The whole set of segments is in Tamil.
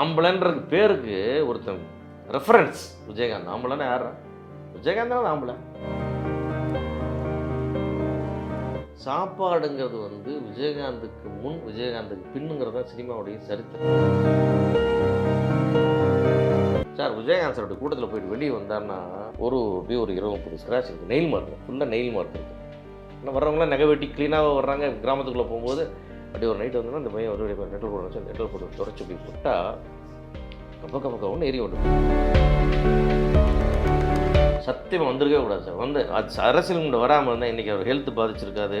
ஆம்பளைன்ற பேருக்கு ஒருத்தன் ரெஃபரன்ஸ் விஜயகாந்த். ஆம்பளைன்னு யாரா விஜயகாந்த் தான் ஆம்பளை. சாப்பாடுங்கிறது வந்து விஜயகாந்துக்கு முன் விஜயகாந்துக்கு பின்னுங்கிறது தான் சினிமாவுடைய சரித்திரம். சார் விஜயகாந்த் சாரோட கூட்டத்தில் போயிட்டு வெளியே வந்தார்னா ஒரு அப்படியே ஒரு இருபது முப்பது ஸ்க்ராட்ச் இருக்குது நெயில் மார்க் ஃபுல்லாக நெயில் மார்க் இருக்குது ஆனால் வர்றவங்களாம் நகை வெட்டி க்ளீனாக வர்றாங்க. கிராமத்துக்குள்ளே போகும்போது அப்படியே ஒரு நைட் வந்தோன்னா அந்த பையன் ஒரு நெட்டல் போட வச்சு நெட்டல் போட்டு தொடச்சி போய் போட்டால் கப்ப கப்ப கப்பன்னு எரிய விடும் சத்தியமாக வந்திருக்கவே கூடாது சார் வந்து அது அரசியல் கூட வராமல் இருந்தால் இன்றைக்கி அவர் ஹெல்த் பாதிச்சிருக்காது.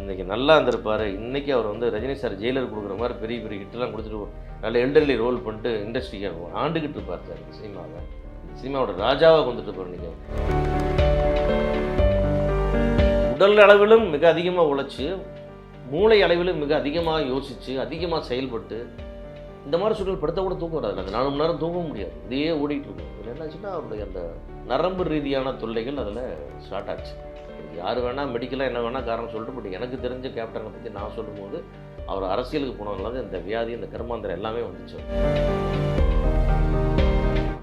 இன்றைக்கி நல்லா இருந்திருப்பார். இன்றைக்கி அவர் வந்து ரஜினி சார் ஜெயிலர் கொடுக்குற மாதிரி பெரிய பெரிய ஹிட்லாம் கொடுத்துட்டு நல்ல எல்டர்லி ரோல் பண்ணிட்டு இண்டஸ்ட்ரிக்கு ஆண்டுகிட்டு இருப்பார் சார் இந்த சினிமாவை. சினிமாவோட ராஜாவாக வந்துட்டு இருப்பார் நீங்கள் உடல் அளவிலும் மிக அதிகமாக உழைச்சி மூளை அளவிலும் மிக அதிகமாக யோசித்து அதிகமாக செயல்பட்டு இந்த மாதிரி சூழல் படுத்த கூட தூக்கம் வராது. அந்த நாலு மணி நேரம் தூங்க முடியாது. இதையே ஓடிட்டு இருக்கும். இதில் என்னாச்சுன்னா அவருடைய அந்த நரம்பு ரீதியான தொல்லைகள் அதில் ஸ்டார்ட் ஆச்சு. யார் வேணால் மெடிக்கலாக என்ன வேணால் காரணம் சொல்லிட்டு பட் எனக்கு தெரிஞ்ச கேப்டனை பற்றி நான் சொல்லும்போது அவர் அரசியலுக்கு போனதுனால இந்த வியாதி இந்த கர்மாந்திரம் எல்லாமே வந்துச்சு.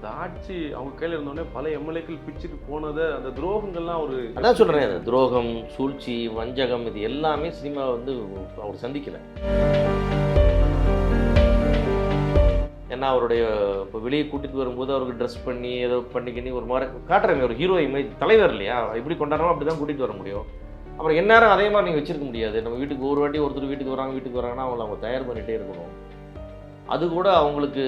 அந்த ஆட்சி அவங்க கையில் இருந்தோடனே பல எம்எல்ஏக்கள் பிச்சுக்கு போனதை அந்த துரோகங்கள்லாம் ஒரு அதான் சொல்கிறேன் அந்த துரோகம் சூழ்ச்சி வஞ்சகம் இது எல்லாமே சினிமா வந்து அவர் சந்திக்கலை. ஏன்னா அவருடைய இப்போ வெளியே கூட்டிகிட்டு வரும்போது அவருக்கு ட்ரெஸ் பண்ணி ஏதோ பண்ணிக்கினி ஒரு மாதிரி காட்டுறாங்க. ஒரு ஹீரோ இமேஜ் தலைவர் இல்லையா? எப்படி கொண்டாடுறோம் அப்படி தான் கூட்டிகிட்டு வர முடியும். அப்புறம் எந்நேரம் அதே மாதிரி நீங்கள் வச்சிருக்க முடியாது. நம்ம வீட்டுக்கு ஒரு வாட்டி ஒருத்தர் வீட்டுக்கு வராங்க வீட்டுக்கு வராங்கன்னா அவங்கள அவங்க தயார் பண்ணிகிட்டே இருக்கணும். அது கூட அவங்களுக்கு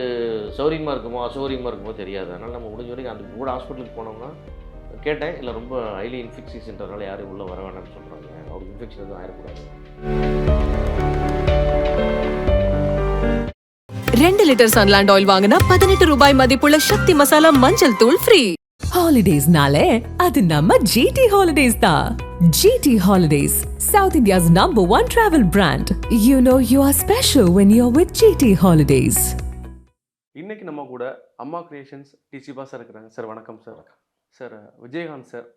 சௌரியமாக இருக்குமோ அசௌரியமாக இருக்குமோ தெரியாது. அதனால் நம்ம முடிஞ்ச வரைக்கும் அந்த கூட ஹாஸ்பிட்டலுக்கு போனோம்னா கேட்டேன். இல்லை ரொம்ப ஹைலி இன்ஃபெக்ஷன்ன்றதுனால யாரும் உள்ளே வர வேணாம்னு சொல்கிறாங்க அவருக்கு இன்ஃபெக்ஷன் எதுவும் ஆயிடக்கூடாது ரெண்டு லிட்டர் சன்லாண்ட் ஆயில் வாங்கினா பதினெட்டு ரூபாய் மதிப்புள்ள சக்தி மசாலா மஞ்சள் தூள் ஃப்ரீ ஹாலிடேஸ்னாலே அது நம்ம ஜிடி ஹாலிடேஸ் தான் GT holidays south India's number one travel brand you know you are special when you are with GT holidays இன்னைக்கு நம்ம கூட அம்மா கிரியேஷன்ஸ் டிசி பாஸ் இருக்கிறாங்க. சார் வணக்கம் sir sir Vijayakanth sir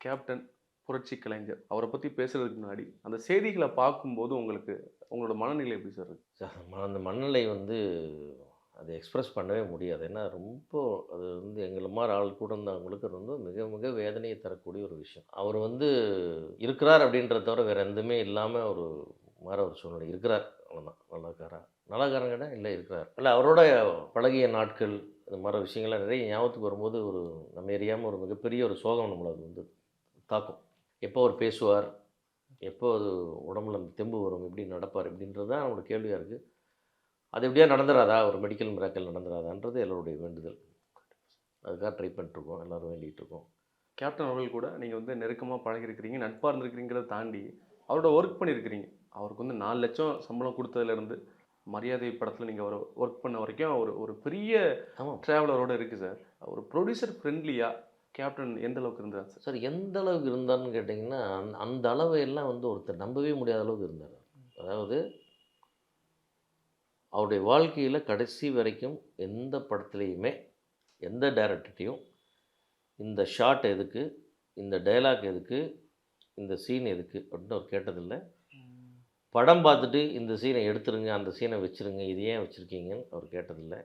captain புரட்சி கலைஞர் அவரை பற்றி பேசுறதுக்கு முன்னாடி அந்த செய்திகளை பார்க்கும்போது உங்களுக்கு உங்களோட மனநிலை எப்படி சார் இருக்கு? சார் அந்த மனநிலை வந்து அதை எக்ஸ்ப்ரெஸ் பண்ணவே முடியாது. ஏன்னா ரொம்ப அது வந்து எங்களை மாதிரி ஆள் கூட இருந்தவங்களுக்கு ரொம்ப வந்து மிக மிக வேதனையை தரக்கூடிய ஒரு விஷயம். அவர் வந்து இருக்கிறார் அப்படின்றத தவிர வேறு எதுவுமே இல்லாமல் ஒரு மாதிரி ஒரு சூழ்நிலை. இருக்கிறார். அவ்வளோதான் நல்லாக்காரா? நல்லாக்காரங்கடா இல்லை இருக்கிறார். இல்லை அவரோட பழகிய நாட்கள் இந்த மாதிரி விஷயங்கள்லாம் நிறைய ஞாபகத்துக்கு வரும்போது ஒரு நம்ம எரியாமல் ஒரு மிகப்பெரிய ஒரு சோகம் நம்மளை அது வந்து தாக்கும். எப்போ அவர் பேசுவார்? எப்போ அது உடம்புல தெம்பு வரும்? எப்படி நடப்பார்? இப்படின்றது தான் நம்மளோட கேள்வியாக இருக்குது அது எப்படியா நடந்துராதா? ஒரு மெடிக்கல் மிராக்கல் நடந்துராதான்றது எல்லோருடைய வேண்டுதல். அதுக்காக ட்ரை பண்ணிட்டுருக்கோம் எல்லோரும் வேண்டிகிட்டு இருக்கோம் கேப்டன் அவர்கள் கூட நீங்கள் வந்து நெருக்கமாக பழகிருக்கிறீங்க நட்பாக இருந்திருக்கிறீங்கிறத தாண்டி அவரோட ஒர்க் பண்ணியிருக்கிறீங்க. அவருக்கு வந்து நாலு லட்சம் சம்பளம் கொடுத்ததுலேருந்து மரியாதை படத்தில் நீங்கள் அவர் ஒர்க் பண்ண வரைக்கும் ஒரு ஒரு பெரிய ட்ராவலரோட இருக்குது சார். ஒரு ப்ரொடியூசர் ஃப்ரெண்ட்லியாக கேப்டன் எந்த அளவுக்கு இருந்தார் சார்? சார் எந்த அளவுக்கு இருந்தார்னு கேட்டிங்கன்னா அந்த அளவு எல்லாம் வந்து ஒருத்தர் நம்பவே முடியாத அளவுக்கு இருந்தார். அதாவது அவருடைய வாழ்க்கையில் கடைசி வரைக்கும் எந்த படத்துலேயுமே எந்த டைரக்டர்ட்டையும் இந்த ஷாட் எதுக்கு இந்த டைலாக் எதுக்கு இந்த சீன் எதுக்கு அப்படின்னு அவர் கேட்டதில்லை. படம் பார்த்துட்டு இந்த சீனை எடுத்துருங்க அந்த சீனை வச்சுருங்க இது ஏன் வச்சுருக்கீங்கன்னு அவர் கேட்டதில்லை.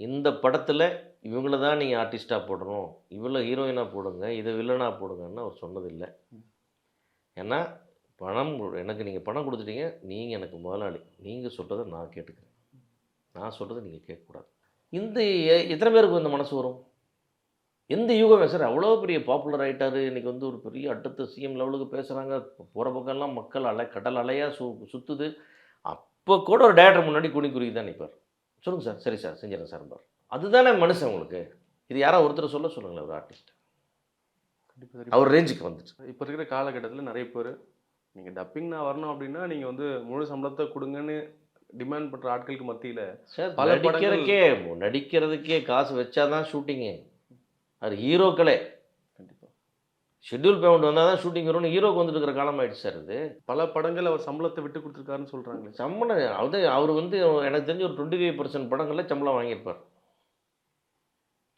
இந்த படத்தில் இவங்கள தான் நீங்கள் ஆர்டிஸ்ட்டாக போடணும் இவ்வளோ ஹீரோயினாக போடுங்க இதை வில்லனாக போடுங்கன்னு அவர் சொன்னதில்லை. ஏன்னா பணம் எனக்கு நீங்கள் பணம் கொடுத்துட்டீங்க நீங்கள் எனக்கு முதலாளி. நீங்கள் சொல்கிறத நான் கேட்டுக்கிறேன். நான் சொல்கிறத நீங்கள் கேட்கக்கூடாது. இந்த எத்தனை பேருக்கு இந்த மனசு வரும்? எந்த யூகமே சார் அவ்வளோ பெரிய பாப்புலர் ஆகிட்டாரு இன்றைக்கி வந்து ஒரு பெரிய அடுத்த சிஎம் லெவலுக்கு பேசுகிறாங்க போகிற பக்கம்லாம் மக்கள் அலை கடல் அலையாக சு சுற்றுது அப்போ கூட ஒரு டேரக்டர் முன்னாடி குனி குறுக்கி தான் நிற்பார் சொல்லுங்கள் சார் சரி சார் செஞ்சிடறேன் சார் பார். அதுதானே மனுஷன் உங்களுக்கு. இது யாரோ ஒருத்தர் சொல்ல சொல்லுங்களேன் ஒரு ஆர்டிஸ்ட் கண்டிப்பாக அவர் ரேஞ்சுக்கு வந்துச்சு இப்போ இருக்கிற காலகட்டத்தில் நிறைய பேர் நீங்கள் டப்பிங் நான் வரணும் அப்படின்னா நீங்கள் வந்து முழு சம்பளத்தை கொடுங்கன்னு டிமாண்ட் பண்ணுற ஆட்களுக்கு மத்தியில் சார் பல நடிக்கிறதுக்கே நடிக்கிறதுக்கே காசு வச்சாதான் ஷூட்டிங்கு அது ஹீரோக்களே. கண்டிப்பாக ஷெட்யூல் பேமெண்ட் வந்தால் தான் ஷூட்டிங் வரும்னு ஹீரோக்கு வந்துட்டு இருக்கிற காலம் ஆயிடுச்சு சார் இது. பல படங்கள் அவர் சம்பளத்தை விட்டு கொடுத்துருக்காருன்னு சொல்கிறாங்களே சம்பளம் அது அவர் வந்து எனக்கு தெரிஞ்ச ஒரு டுவெண்ட்டி ஃபைவ் பர்சன்ட் படங்களில் சம்பளம் வாங்கியிருப்பார்.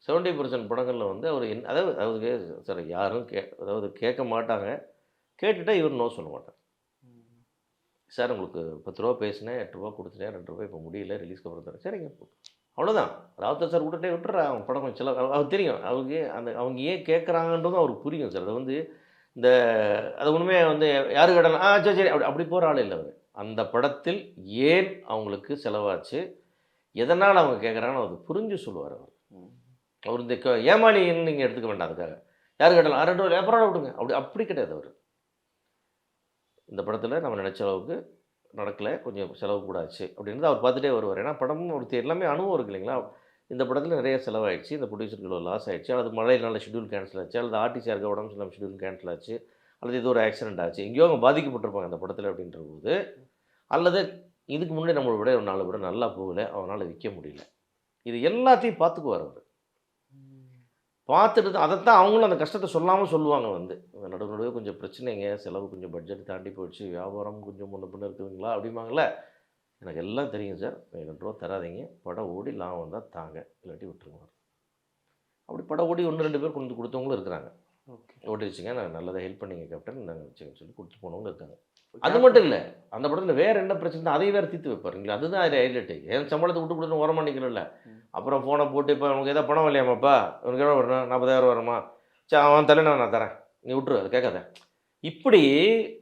செவன்ட்டி பர்சன்ட் படங்களில் வந்து அவர் என் அதாவது அதாவது சார் யாரும் கே அதாவது கேட்க மாட்டாங்க. கேட்டுட்டா இவர் நோ சொல்ல மாட்டார். சார் உங்களுக்கு பத்து ரூபா பேசினேன் எட்டு ரூபா கொடுத்துட்டேன் ரெண்டு ரூபாய் இப்போ முடியல ரிலீஸ்க்கு அப்புறம் தரேன். சரிங்க அவ்வளோதான் ராவுத்தர் சார் விட்டுட்டே விட்டுறா அவன் படம் கொஞ்சம் அவர் தெரியும். அவங்க அந்த அவங்க ஏன் கேட்குறாங்கன்றதும் அவருக்கு புரியும் சார் அது வந்து இந்த அது ஒன்றுமே வந்து யாரு கடலாம் ஆ சரி சரி. அப்படி அப்படி போகிற ஆள் இல்லை அவர். அந்த படத்தில் ஏன் அவங்களுக்கு செலவாச்சு? எதனால் அவங்க கேட்குறாங்கன்னு அவர் புரிஞ்சு சொல்லுவார் அவர். அவர் இந்த ஏமாளின்னு நீங்கள் எடுத்துக்க வேண்டாம் அதுக்காக. யார் கேட்டாலும் ரெண்டு அப்புறம் விடுங்க. அப்படி அப்படி கிடையாது அவர். இந்த படத்தில் நம்ம நினச்ச அளவுக்கு நடக்கலை. கொஞ்சம் செலவு கூடாச்சு அப்படின்றது அவர் பார்த்துட்டே வருவார். ஏன்னா படமும் ஒரு எல்லாமே அனுபவம் இருக்கு இல்லைங்களா? இந்த படத்தில் நிறைய செலவாயிடுச்சு. இந்த ப்ரொடியூசருக்கு லாஸ் ஆயிடுச்சு. அல்லது மழையினால ஷெட்யூல் கேன்சல் ஆச்சு. அல்லது ஆர்டிசி உடம்பு சரியில்லாமல் ஷெட்யூல் கேன்சல் ஆச்சு. அல்லது இது ஒரு ஆக்சிடென்ட் ஆச்சு. எங்கேயோ அவங்க பாதிக்கப்பட்டிருப்பாங்க அந்த படத்தில் அப்படின்ற போது. அல்லது இதுக்கு முன்னாடி நம்மளை விட ஒரு நாலு விட நல்லா போகலை. அவனால் விற்க முடியல. இது எல்லாத்தையும் பார்த்துக்குவார் அவர். பார்த்துட்டு தான் அதைத்தான் அவங்களும் அந்த கஷ்டத்தை சொல்லாமல் சொல்லுவாங்க வந்து. நடுவு நடுவே கொஞ்சம் பிரச்சனைங்க செலவு கொஞ்சம் பட்ஜெட் தாண்டி போயிடுச்சு வியாபாரம் கொஞ்சம் முன்ன பின்ன இருக்குதுங்களா அப்படிம்பாங்கள எனக்கு எல்லாம் தெரியும் சார் ரெண்டு ரூபா தராதீங்க. படம் ஓடி லாபம் தான் தாங்க. இல்லாட்டி விட்டுருங்க. அப்படி படம் ஓடி ஒன்று ரெண்டு பேர் கொண்டு கொடுத்தவங்களும் இருக்கிறாங்க. ஓகே. ஓடிடுச்சுங்க. நான் நல்லதாக ஹெல்ப் பண்ணீங்க கேப்டன் நாங்கள் வச்சுக்கன்னு சொல்லி கொடுத்து போனவங்களும் இருக்காங்க. அது மட்டும் இல்லை. அந்த படத்தில் வேறு என்ன பிரச்சனை அதையும் வேறு தீர்த்து வைப்பாருங்களா. அதுதான் அது ஹைலைட்டு என் சம்பளத்தை விட்டு கொடுத்து ஓரமா நிற்கணும்ல ம். அப்புறம் ஃபோனை போட்டு இப்போ உனக்கு எதாவது பணம் இல்லையாமாப்பா? உனக்கு எவ்வளோ வரணும் நாற்பதாயிரம் வருமா? சரி அவன் தலை நான் தரேன். நீ விட்டுரு அது கேட்காத. இப்படி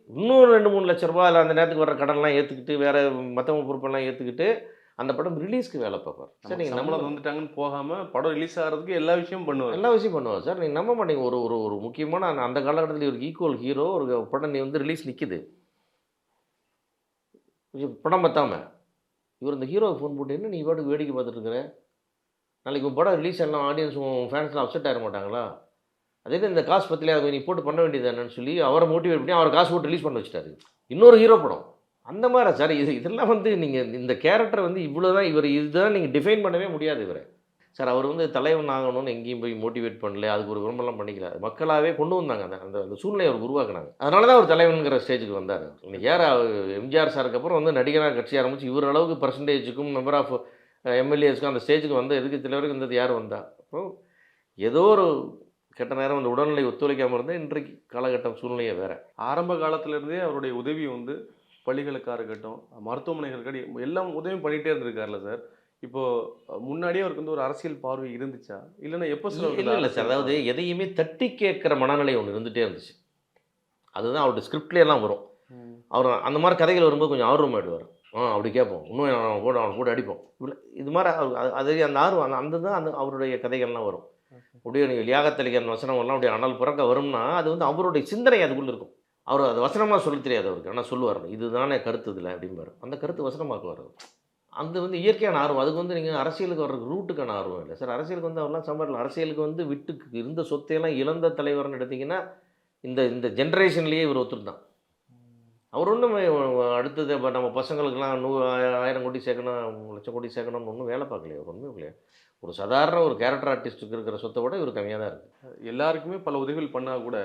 இன்னும் ரெண்டு மூணு லட்ச ரூபா இல்லை அந்த நேரத்துக்கு வர கடன்லாம் ஏற்றுக்கிட்டு வேறு மற்றவங்க பொறுப்பெல்லாம் ஏற்றுக்கிட்டு அந்த படம் ரிலீஸ்க்கு வேலை பார்ப்பார். சரி நீங்கள் நம்மள வந்துட்டாங்கன்னு போகாம படம் ரிலீஸ் ஆகிறதுக்கு எல்லா விஷயமும் பண்ணுவார். எல்லா விஷயம் பண்ணுவார் சார். நீங்கள் நம்ப மாட்டீங்க. ஒரு ஒரு ஒரு முக்கியமான அந்த- அந்த காலகட்டத்தில் ஒரு ஈக்குவல் ஹீரோ ஒரு படம் நீ வந்து ரிலீஸ் நிற்கிது படம் பத்தாம இவர் இந்த ஹீரோவை ஃபோன் போட்டு என்ன நீ பாட்டுக்கு வேடிக்கை பார்த்துட்டு இருக்கிற? நாளைக்கு படம் ரிலீஸ் எல்லாம் ஆடியன்ஸ் உன் ஃபேன்ஸ்லாம் அப்செட் ஆக மாட்டாங்களா? அதே இந்த காசு பத்திலே அதை நீ போட்டு பண்ண வேண்டியது என்னன்னு சொல்லி அவரை மோட்டிவேட் பண்ணி அவர் காசு போட்டு ரிலீஸ் பண்ண வச்சுட்டாரு. இன்னொரு ஹீரோ படம். அந்த மாதிரி சார் இது இதெல்லாம் வந்து நீங்கள் இந்த கேரக்டர் வந்து இவ்வளோ தான் இவர் இதுதான் நீங்கள் டிஃபைன் பண்ணவே முடியாது இவரை. சார் அவர் வந்து தலைவன் ஆகணும்னு எங்கேயும் போய் மோட்டிவேட் பண்ணல அதுக்கு ஒரு விரும்பலாம் பண்ணிக்கல. மக்களாகவே கொண்டு வந்தாங்க. அந்த அந்த அந்த சூழ்நிலையை அவர் உருவாக்குனாங்க. அதனால தான் அவர் தலைவனுங்கிற ஸ்டேஜுக்கு வந்தார். இன்னைக்கு யார் எம்ஜிஆர் சாருக்கு அப்புறம் வந்து நடிகராக கட்சி ஆரம்பிச்சு இவர் அளவுக்கு பர்சன்டேஜுக்கும் மெம்பர் ஆஃப் எம்எல்ஏஸ்க்கும் அந்த ஸ்டேஜுக்கு வந்து எதுக்கு தலைவருக்கு இருந்தது யார் வந்தா? அப்புறம் ஏதோ ஒரு கெட்ட நேரம் அந்த உடல்நிலை ஒத்துழைக்காமல் இருந்தால் இன்றைக்கு காலகட்டம் சூழ்நிலையே வேறு. ஆரம்ப காலத்துல இருந்தே அவருடைய உதவி வந்து பள்ளிகளுக்காக இருக்கட்டும் மருத்துவமனைகளுக்கு எல்லாம் உதவியும் பண்ணிட்டே இருந்திருக்காருல்ல சார். இப்போ முன்னாடியே அவருக்கு வந்து ஒரு அரசியல் பார்வை இருந்துச்சா? இல்லைன்னா எப்போ சார் இல்லை இல்லை சார். அதாவது எதையுமே தட்டி கேட்குற மனநிலை ஒன்று இருந்துகிட்டே இருந்துச்சு. அதுதான் அவருடைய ஸ்கிரிப்ட்லேயே எல்லாம் வரும். அவர் அந்த மாதிரி கதைகள் வரும்போது கொஞ்சம் ஆர்வம் ஆயிடுவார் ஆ அப்படி கேட்போம். இன்னும் அவன் கூட அவனை கூட அடிப்போம். இப்படி இது மாதிரி அவர் அது- அது அந்த ஆர்வம் அந்த அந்த தான் அந்த அவருடைய கதைகள்லாம் வரும். அப்படியே நீங்கள் லியாகத்தலிகன் வசனம் எல்லாம் அப்படியே அனல் பிறக்க வரும்னா அது வந்து அவருடைய சிந்தனை அதுக்குள்ளே இருக்கும். அவர் அது வசனமாக சொல்ல தெரியாது அவருக்கு. ஆனால் சொல்லுவார் இதுதானே கருத்து இதில் அப்படிம்பாரு அந்த கருத்து வசனமாக்குவார். அந்த வந்து இயற்கையான ஆர்வம். அதுக்கு வந்து நீங்கள் அரசியலுக்கு வர்ற ரூட்டுக்கான ஆர்வம் இல்லை. சார் அரசியலுக்கு வந்து அவர்லாம் சம்பாடல அரசியலுக்கு வந்து விட்டுக்கு இருந்த சொத்தையெல்லாம் இழந்த தலைவர்னு எடுத்தீங்கன்னா இந்த இந்த ஜென்ரேஷன்லேயே இவர் ஒருத்தர் தான். அவர் ஒன்றும் அடுத்தது இப்போ நம்ம பசங்களுக்கெல்லாம் நூ ஆய- ஆயிரம் கோடி சேர்க்கணும் லட்சம் கோடி சேர்க்கணும்னு ஒன்றும் வேலை பார்க்கலையே அவர் ஒன்றும் இல்லையா. ஒரு சாதாரண ஒரு கேரக்டர் ஆர்டிஸ்ட்டுக்கு இருக்கிற சொத்தை விட இவர் கம்மியாக தான் இருக்குது எல்லாருக்குமே பல உதவிகள் பண்ணா கூட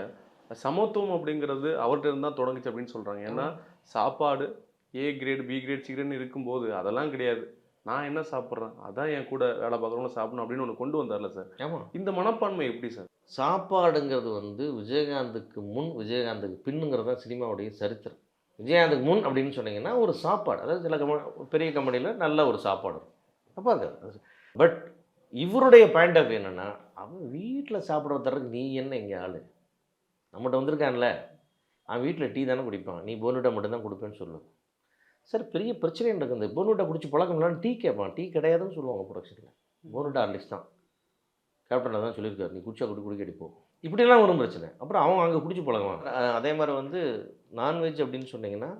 சமத்துவம் அப்படிங்கிறது அவர்கிட்ட இருந்தா தொடங்குச்சு அப்படின்னு சொல்றாங்க. ஏன்னா சாப்பாடு A grade B grade C கிரேட்னு இருக்கும்போது அதெல்லாம் கிடையாது. நான் என்ன சாப்பிட்றேன்? அதான் என் கூட வேலை பார்க்குறவங்க சாப்பிடணும் அப்படின்னு ஒன்று கொண்டு வந்தார்ல சார். ஆமாம் இந்த மனப்பான்மை எப்படி சார்? சாப்பாடுங்கிறது வந்து விஜயகாந்துக்கு முன் விஜயகாந்துக்கு பின்னுங்கிறது தான் சினிமாவுடைய சரித்திரம். விஜயகாந்துக்கு முன் அப்படின்னு சொன்னீங்கன்னா ஒரு சாப்பாடு. அதாவது சில கம்பெனி பெரிய கம்பெனியில் நல்ல ஒரு சாப்பாடு அப்போ அது பட் இவருடைய பாயிண்ட் ஆஃப் என்னென்னா அவன் வீட்டில் சாப்பிட தரக்கு நீ என்ன இங்கே ஆள்? நம்மகிட்ட வந்திருக்கான்ல. அவன் வீட்டில் டீ தானே குடிப்பான். நீ போன்விட்டா மட்டும்தான் கொடுப்பேன்னு சொல்லு. சார் பெரிய பிரச்சனை நடக்குது இந்த போன்விட்டா குடிச்சு பழக்கம்லான்னு டீ கேட்பான். டீ கிடையாதுன்னு சொல்லுவாங்க ப்ரொடக்ஷனில் போன்விட்டா ஹார்லிக்ஸ் தான். கேப்டன் தான் சொல்லியிருக்காரு. நீ குடிச்சா குடி குடிக்க அடிப்போம் இப்படிலாம் வரும் பிரச்சனை அப்புறம் அவன் அங்கே குடிச்சு பழகுவான். அதே மாதிரி வந்து நான்வெஜ் அப்படின்னு சொன்னீங்கன்னா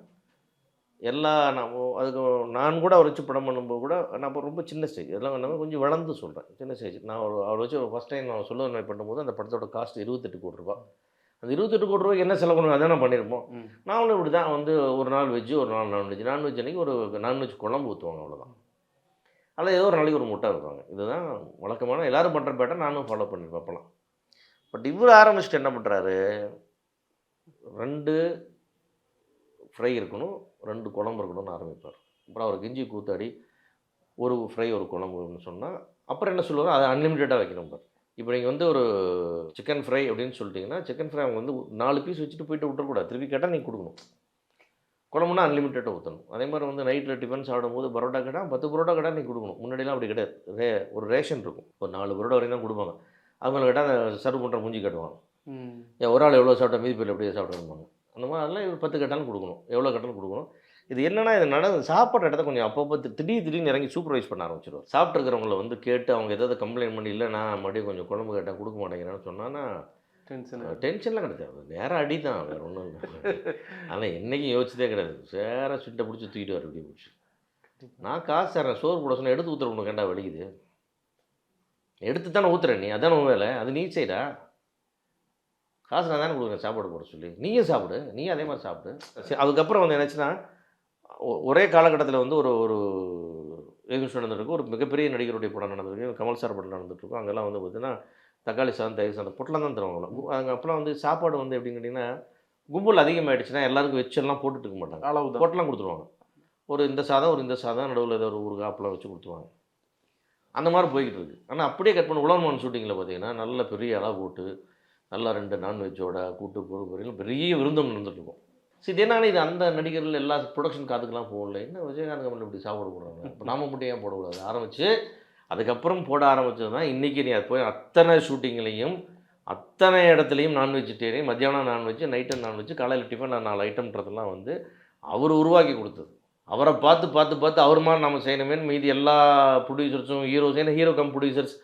எல்லா நான் அதுக்கு நான் கூட அவர் வச்சு படம் பண்ணும்போது கூட நான் அப்போ ரொம்ப சின்ன ஸ்டேஜ் இதெல்லாம் நம்ம கொஞ்சம் வளர்ந்து சொல்கிறேன் சின்ன ஸ்டேஜ் நான் ஒரு அவர் வச்சு ஃபஸ்ட் டைம் நான் சொல்லுவேன் பண்ணும்போது அந்த படத்தோட காஸ்ட் இருபத்தெட்டு கோடி ரூபா அந்த இருபத்தெட்டு கோடி ரூபாய்க்கு என்ன செலவு பண்ணுவோம்? அதான் நான் பண்ணியிருப்போம். ம். நாங்களும் இப்படி தான் வந்து ஒரு நாள் வெஜ்ஜு ஒரு நாள் நான்வெஜ் நான்வெஜ் அன்றைக்கி ஒரு நான்வெஜ் குழம்பு ஊற்றுவாங்க அவ்வளோதான் அல்ல ஏதோ ஒரு நாளைக்கு ஒரு முட்டை வைப்பாங்க இதுதான் வழக்கமான எல்லாரும் பண்ணுற பேட்டை நானும் ஃபாலோ பண்ணியிருப்பேன் அப்போலாம் பட் இவர் ஆரம்பிச்சுட்டு என்ன பண்ணுறாரு ரெண்டு ஃப்ரை இருக்கணும் ரெண்டு குழம்பு இருக்கணும்னு ஆரம்பிப்பார் அப்புறம் அவர் கிஞ்சி கூத்தாடி ஒரு ஃப்ரை ஒரு குழம்புன்னு சொன்னால் அப்புறம் என்ன சொல்லுவார் அதை அன்லிமிட்டடாக வைக்கணும் பார். இப்போ நீங்கள் வந்து ஒரு சிக்கன் ஃப்ரை அப்படின்னு சொல்லிட்டீங்கன்னா சிக்கன் ஃப்ரை அவங்க வந்து நாலு பீஸ் வச்சுட்டு போயிட்டு விட்டுறக்கூடாது. திருப்பி கேட்டால் நீங்கள் கொடுக்கணும். குழம்புனா அன்லிமிட்டடாக ஊற்றணும் அதே மாதிரி வந்து நைட்டில் டிஃபன் சாப்பிடும்போது பரோட்டா கடை பத்து பரோட்டா கடை நீ கொடுக்கணும். முன்னாடிலாம் அப்படி கிடையாது. ரே ஒரு ரேஷன் இருக்கும். ஒரு நாலு பரோட்டா வரையும் தான் கொடுப்பாங்க. அவங்கள கேட்டால் சர்வ் பண்ணுற மூஞ்சி கட்டுவாங்க. ஒரு ஆள் எவ்வளோ சாப்பிட்டா மீதி பேர் எப்படியே சாப்பிட்ருப்பாங்க அந்த மாதிரிலாம் இவர் பத்து கட்டாலும் கொடுக்கணும். எவ்வளோ கட்டாலும் கொடுக்கணும். இது என்னன்னா இது நடந்து சாப்பிட்ற இடத்த கொஞ்சம் அப்பப்போ திடீர் திடீர்னு இறங்கி சூப்பர்வைஸ் பண்ண ஆரம்பிச்சிடுவார் சாப்பிட்ருக்கிறவங்கள வந்து கேட்டு அவங்க ஏதாவது கம்ப்ளைண்ட் பண்ணி இல்லை நான் மறுபடியும் கொஞ்சம் குழம்பு கேட்டேன் கொடுக்க மாட்டேங்கிறேன்னு சொன்னான்னா டென்ஷன் டென்ஷன்லாம் கிடையாது. நேரம் அடி தான் வேறு ஒன்றும் இல்லை. ஆனால் என்றைக்கும் யோசிச்சதே கிடையாது. சேர சுட்டை பிடிச்சி தூக்கிட்டு வர இப்படி பிடிச்சி நான் காசு தரேன் சோறு போட சொன்னால் எடுத்து ஊற்றுற உனக்கு கேண்டா வலிக்குது. எடுத்து தானே ஊற்றுறேன் நீ? அதான வேலை. அது நீ செய்டா. காசு நான் தானே கொடுக்குறேன் சாப்பாடு போட சொல்லி. நீயும் சாப்பிடு நீயும் அதே மாதிரி சாப்பிடு. அதுக்கப்புறம் வந்து என்னாச்சுன்னா ஒரே காலகட்டத்தில் வந்து ஒரு ஒரு நிகழ்ச்சி நடந்துருக்கு. ஒரு மிகப்பெரிய நடிகருடைய படம் நடந்திருக்கு. கமல் சார் படம் நடந்துட்டுருக்கும். அங்கெல்லாம் வந்து பார்த்தீங்கன்னா தக்காளி சாதம் தயிர் சாதம் பொட்டலாம் தான் தருவாங்களாம் அங்கே அப்போலாம் வந்து சாப்பாடு வந்து எப்படின்னு கேட்டிங்கன்னா கும்பல் அதிகமாகிடுச்சுன்னா எல்லாருக்கும் வச்செல்லாம் போட்டுட்டு இருக்க மாட்டாங்க. அளவு பொட்டலாம் கொடுத்துருவாங்க. ஒரு இந்த சாதம் ஒரு இந்த சாதம் நடுவில் ஏதோ ஒரு ஊறுகாய் அப்பளம் வச்சு கொடுத்துருவாங்க. அந்த மாதிரி போய்கிட்டு இருக்கு. ஆனால் அப்படியே கட் பண்ண உலகமான ஷூட்டிங்கில் பார்த்தீங்கன்னா நல்ல பெரிய அளவு போட்டு நல்லா ரெண்டு நான்வெஜ்ஜோட கூட்டு பொறு பொரியல் பெரிய விருந்தம் நடந்துட்டுருக்கோம் சரி இது இது அந்த நடிகர்கள் எல்லா ப்ரொடக்ஷன் காத்துக்கெல்லாம் போடல என்ன விஜயகாந்த் கமல் இப்படி சாப்பாடு போடுறாங்க இப்போ நாம மட்டும் ஏன் போடக்கூடாது? ஆரம்பித்து அதுக்கப்புறம் போட ஆரம்பிச்சது தான் இன்றைக்கி நீ அது போய் அத்தனை ஷூட்டிங்லேயும் அத்தனை இடத்துலையும் நான்வெஜிடேரியன் மத்தியானம் நான்வெஜ் நைட்டு நான்வெஜ் காலையில் டிஃபன் நாலு ஐட்டம்ன்றதெல்லாம் வந்து அவர் உருவாக்கி கொடுத்தது. அவரை பார்த்து பார்த்து பார்த்து அவர் மாதிரி நம்ம செய்யணுமேனு மீதி எல்லா ப்ரொடியூசர்ஸும் ஹீரோஸ் ஏன்னா ஹீரோ கம் ப்ரொடியூசர்ஸ்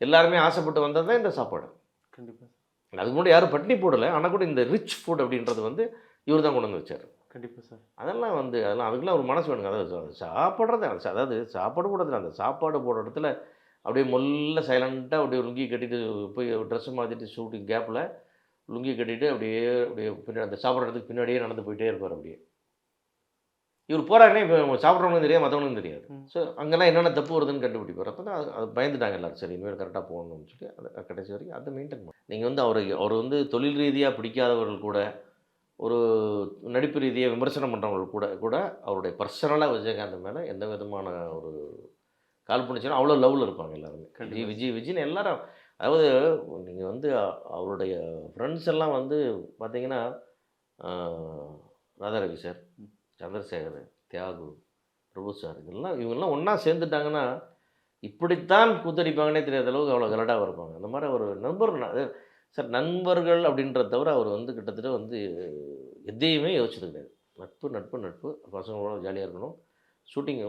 எல்லாருமே ஆசைப்பட்டு வந்தது தான் இந்த சாப்பாடு. கண்டிப்பாக அதுக்கு முன்னாடி யாரும் பட்டினி போடலை. ஆனால் கூட இந்த ரிச் ஃபுட் அப்படின்றது வந்து இவர் தான் கொண்டு வந்து வச்சார். கண்டிப்பாக சார். அதெல்லாம் வந்து அதெல்லாம் அதுக்கெல்லாம் ஒரு மனசு வேணுங்க. அதாவது சாப்பிட்றது அதாவது சாப்பாடு போடுறதுல அந்த சாப்பாடு போடுற இடத்துல அப்படியே மொல்ல சைலண்ட்டாக அப்படியே லுங்கி கட்டிட்டு போய் ட்ரெஸ்ஸு மாற்றிட்டு ஷூட்டிங் கேப்பில் லுங்கி கட்டிட்டு அப்படியே அப்படியே பின்னாடி அந்த சாப்பிட்ற இடத்துக்கு பின்னாடியே நடந்து போயிட்டே இருப்பார் அப்படியே. இவர் போகிறாருனே இப்போ சாப்பிட்றவங்களும் தெரியாது மற்றவங்களும் தெரியாது. ஸோ அங்கெல்லாம் என்னென்ன தப்பு வருதுன்னு கண்டுபிடிப்பார். அப்போ தான் அது பயந்துட்டாங்க எல்லாரும். சரி இனிமேல் கரெக்டாக போகணும்னு சொல்லி அதை கடைசி வரைக்கும் அதை மெயின்டைன் பண்ண நீங்கள் வந்து அவர் அவர் வந்து தொழில் ரீதியாக பிடிக்காதவர்கள் கூட ஒரு நடிப்பு ரீதியாக விமர்சனம் பண்ணுறவங்க கூட கூட அவருடைய பர்சனலாக விஜயகாந்த் மேலே எந்த விதமான ஒரு கால் பண்ணிச்சுன்னா அவ்வளோ லவ்வில் இருப்பாங்க எல்லாருமே. விஜய். விஜய் விஜய்னு எல்லாரும் அதாவது நீங்கள் வந்து அவருடைய ஃப்ரெண்ட்ஸ் எல்லாம் வந்து பார்த்தீங்கன்னா ராதாரவி சார் சந்திரசேகர் தியாகு பிரபு சார் இதெல்லாம் இவங்கெல்லாம் ஒன்றா சேர்ந்துட்டாங்கன்னா இப்படித்தான் கூத்தடிப்பாங்கன்னே தெரியாத அளவுக்கு அவ்வளோ கலடாக இருப்பாங்க. அந்த மாதிரி ஒரு நண்பர் சார் நண்பர்கள் அப்படின்றத தவிர அவர் வந்து கிட்டத்தட்ட வந்து எதையுமே யோசிச்சது கிடையாது. நட்பு நட்பு நட்பு. பசங்களோட ஜாலியாக இருக்கணும். ஷூட்டிங்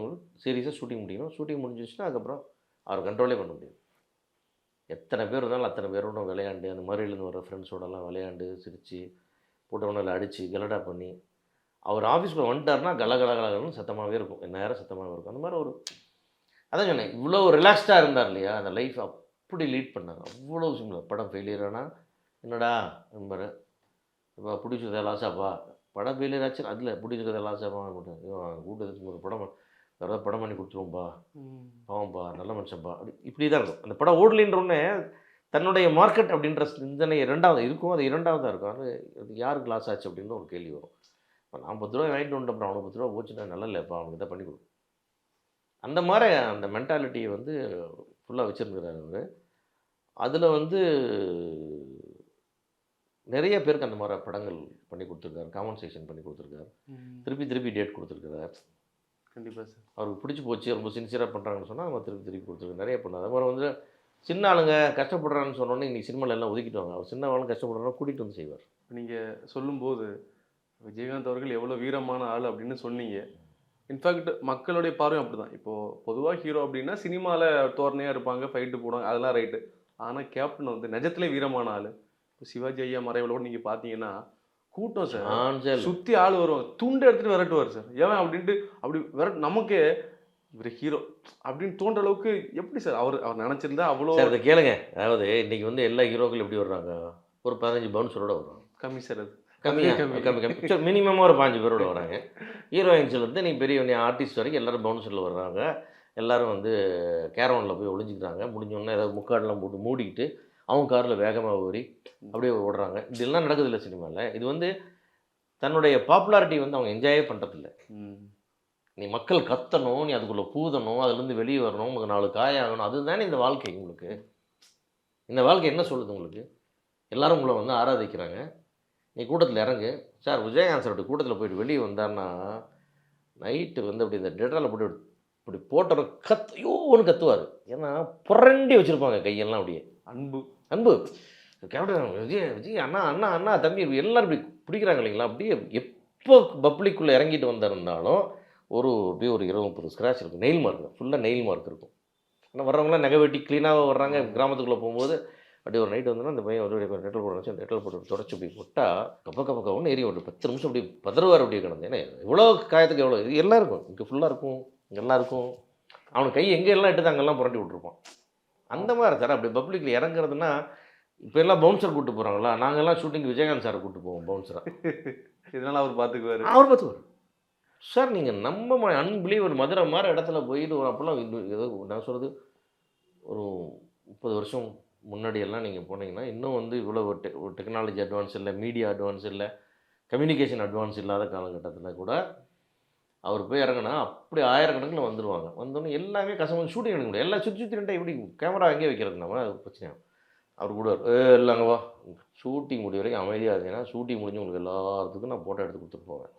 சீரியஸாக ஷூட்டிங் முடிக்கணும். ஷூட்டிங் முடிஞ்சிச்சுன்னா அதுக்கப்புறம் அவர் கண்ட்ரோலே பண்ண முடியும் எத்தனை பேர் இருந்தாலும் அத்தனை பேரோட விளையாண்டு அந்த மாதிரிலேருந்து வர ஃப்ரெண்ட்ஸோடலாம் விளையாண்டு சிரித்து போட்டவனில் அடித்து கலடா பண்ணி அவர் ஆஃபீஸ்க்குள்ள வந்துட்டாருன்னா கல கல கலகலன்னு சத்தமாகவே இருக்கும். நேரம் சத்தமாகவே இருக்கும். அந்த மாதிரி ஒரு அதான் சொன்னேன் இவ்வளோ ரிலாக்ஸ்டாக இருந்தார் இல்லையா? அந்த லைஃப் அப்படி லீட் பண்ணாங்க அவ்வளோ சிம்பிள் படம் ஃபெயிலியர் ஆனால் என்னடா நம்பர் இப்போ பிடிச்சது லாஸாப்பா படம் ஃபெயிலியர் ஆச்சு அதில் பிடிச்சது லாஸாப்பா கூட்டத்துக்கு ஒரு படம் வேறு படம் பண்ணி கொடுத்துருவோம்பா பாவம்பா நல்ல மனுஷன்பா அப்படி இப்படி தான் இருக்கும். அந்த படம் ஓடலின்றொன்னே தன்னுடைய மார்க்கெட் அப்படின்ற சிந்தனை இரண்டாவது இருக்கும். அது இரண்டாவதாக இருக்கும். அது அது யாருக்கு லாஸ் ஆச்சு அப்படின்னு ஒரு கேள்வி வரும். இப்போ நான் பத்து ரூபா வாங்கிட்டு வந்துட்டேன் அப்புறம் அவனுக்கு பத்து ரூபா போச்சுன்னா நல்லா இல்லைப்பா இதை பண்ணி கொடு. அந்த மாதிரி அந்த மென்டாலிட்டியை வந்து ஃபுல்லாக வச்சுருக்கிறாரு அவர். அதில் வந்து நிறைய பேருக்கு அந்த மாதிரி படங்கள் பண்ணி கொடுத்துருக்காரு காம்பன்சேஷன் பண்ணி கொடுத்துருக்காரு. திருப்பி திருப்பி டேட் கொடுத்துருக்காரு கண்டிப்பாக சார். அவருக்கு பிடிச்சி போச்சு ரொம்ப சின்சியராக பண்ணுறாங்கன்னு சொன்னால் நம்ம திருப்பி திருப்பி கொடுத்துருக்கு நிறைய பண்ணார் அது மாதிரி வந்து சின்ன ஆளுங்க கஷ்டப்படுறான்னு சொன்னோன்னே இன்னைக்கு சினிமாவில் எல்லாம் ஒதுக்கிட்டுவாங்க அவர் சின்ன ஆளுங்க கஷ்டப்படுறாங்க கூட்டிகிட்டு வந்து செய்வார். நீங்கள் சொல்லும்போது விஜயகாந்த் அவர்கள் எவ்வளோ வீரமான ஆள் அப்படின்னு சொன்னீங்க. இன்ஃபேக்ட் மக்களுடைய பார்வையும் அப்படி தான் இப்போது பொதுவாக ஹீரோ அப்படின்னா சினிமாவில் தோரணையாக இருப்பாங்க ஃபைட்டு போடுவாங்க அதெல்லாம் ரைட்டு ஆனால் கேப்டன் வந்து நிஜத்திலே வீரமான ஆள். இப்போ சிவாஜி ஐயா மறைவில் நீங்கள் பார்த்தீங்கன்னா கூட்டம் சார் சுற்றி ஆள் வருவாங்க. துண்டு எடுத்துட்டு விரட்டுவார் சார் ஏன் அப்படின்ட்டு அப்படி விரட்டு நமக்கே இவர் ஹீரோ அப்படின்னு தோன்ற அளவுக்கு எப்படி சார் அவர் அவர் நினச்சிருந்தா அவ்வளோ இதை கேளுங்க. அதாவது இன்னைக்கு வந்து எல்லா ஹீரோக்கள் எப்படி வர்றாங்க? ஒரு பதினஞ்சு பவுன்ஸரோட வர்றாங்க கம்மி சார் அது. கம்மியாக கம்மி. கம்மி. கம்மி சரி மினிமமாக ஒரு பாஞ்சு பேரோட வராங்க. ஹீரோயின்ஸ்லேருந்து நீ பெரிய நீ ஆர்டிஸ்ட் வரைக்கும் எல்லாரும் பவுன்ஸரில் வர்றாங்க. எல்லாரும் வந்து கேரவனில் போய் ஒளிஞ்சிக்கிறாங்க. முடிஞ்சோடனே ஏதாவது முக்காடெல்லாம் போட்டு மூடிக்கிட்டு அவங்க காரில் வேகமாக ஓடி அப்படியே ஓடுறாங்க. இதெல்லாம் நடக்குது இல்லை சினிமாவில் இது வந்து தன்னுடைய பாப்புலாரிட்டி வந்து அவங்க என்ஜாயே பண்ணுறதில்ல. நீ மக்கள் கத்தணும் நீ அதுக்குள்ளே பூதணும் அதுலேருந்து வெளியே வரணும் உங்களுக்கு நாலு காயாகணும் அதுதானே இந்த வாழ்க்கை உங்களுக்கு. இந்த வாழ்க்கை என்ன சொல்லுது உங்களுக்கு? எல்லாரும் உங்களை வந்து ஆராதிக்கிறாங்க. நீ கூட்டத்தில் இறங்கு. சார் விஜயகாந்த் சார் அப்படி கூட்டத்தில் போயிட்டு வெளியே வந்தார்னா நைட்டு வந்து அப்படி இந்த டெட்டாவில் போட்டு இப்படி போட்டோட கத் ஐயோன்னு கத்துவார். ஏன்னா புரண்டி வச்சுருப்பாங்க கையெல்லாம் அப்படியே. அன்பு. அன்பு. கேப்டன் விஜய் விஜய் அண்ணா அண்ணா அண்ணா தம்பி எல்லாரும் இப்படி பிடிக்கிறாங்க இல்லைங்களா? அப்படியே எப்போ பப்ளிக்குள்ளே இறங்கிட்டு வந்திருந்தாலும் ஒரு அப்படியே ஒரு இருபது முப்பது ஸ்க்ராட்ச் இருக்கும். நெயில் மார்க் ஃபுல்லாக நெயில் மார்க் இருக்கும். ஆனால் வர்றவங்களாம் நகை வெட்டி க்ளீனாக வர்றாங்க. கிராமத்துக்குள்ளே போகும்போது அப்படியே ஒரு நைட் வந்தோன்னா அந்த பையன் ஒரு நெட்டல் போட வச்சு அந்த நெட்டல் போட்டு தொடச்சி அப்படி போட்டால் கப்ப கப்ப கப்பன்னு ஏறி ஒரு பத்து நிமிஷம் அப்படி பதறுவார் அப்படியே கிடந்து. ஏன்னா எவ்வளோ காயத்துக்கு எவ்வளோ? இது எல்லாம் இருக்கும் இங்கே ஃபுல்லாக இருக்கும். இங்கெல்லாம் இருக்கும். அவனுக்கு கை எங்கே எல்லாம் இட்டு அங்கெல்லாம் புரட்டி விட்ருப்பான் அந்த மாதிரி சார் அப்படி பப்ளிக்கில் இறங்குறதுன்னா இப்போ எல்லாம் பவுன்சர் கூப்பிட்டு போகிறாங்களா நாங்கள்லாம் ஷூட்டிங் விஜயகாந்த் சாரை கூப்பிட்டு போவோம் பவுன்சராக இதனால அவர் பார்த்துக்குவாரு அவர் பார்த்துவார் சார் நீங்கள் நம்ம அன்பிலீவர் மதுரை மாதிரி இடத்துல போயிட்டு ஏதோ நான் சொல்கிறது ஒரு முப்பது வருஷம் முன்னாடியெல்லாம் நீங்கள் போனீங்கன்னா இன்னும் வந்து இவ்வளோ டெ டெக்னாலஜி அட்வான்ஸ் இல்லை மீடியா அட்வான்ஸ் இல்லை கம்யூனிகேஷன் அட்வான்ஸ் இல்லாத காலகட்டத்தில் கூட அவர் போய் இறங்கினா அப்படி ஆயிரக்கணக்கில் வந்துடுவாங்க வந்தோடனே எல்லாமே கஷ்டமாக ஷூட்டிங் எடுக்க முடியும் எல்லாம் சுற்றி சுற்றி ரெண்டா இப்படி கேமரா எங்கே வைக்கிறது நம்ம? அது பிரச்சனை அவர் கூட இல்லைங்க வா. ஷூட்டிங் முடிய வரைக்கும் அமைதியாக இருந்தீங்கன்னா ஷூட்டிங் முடிஞ்சு உங்களுக்கு எல்லாத்துக்கும் நான் ஃபோட்டோ எடுத்து கொடுத்துட்டு போவேன்.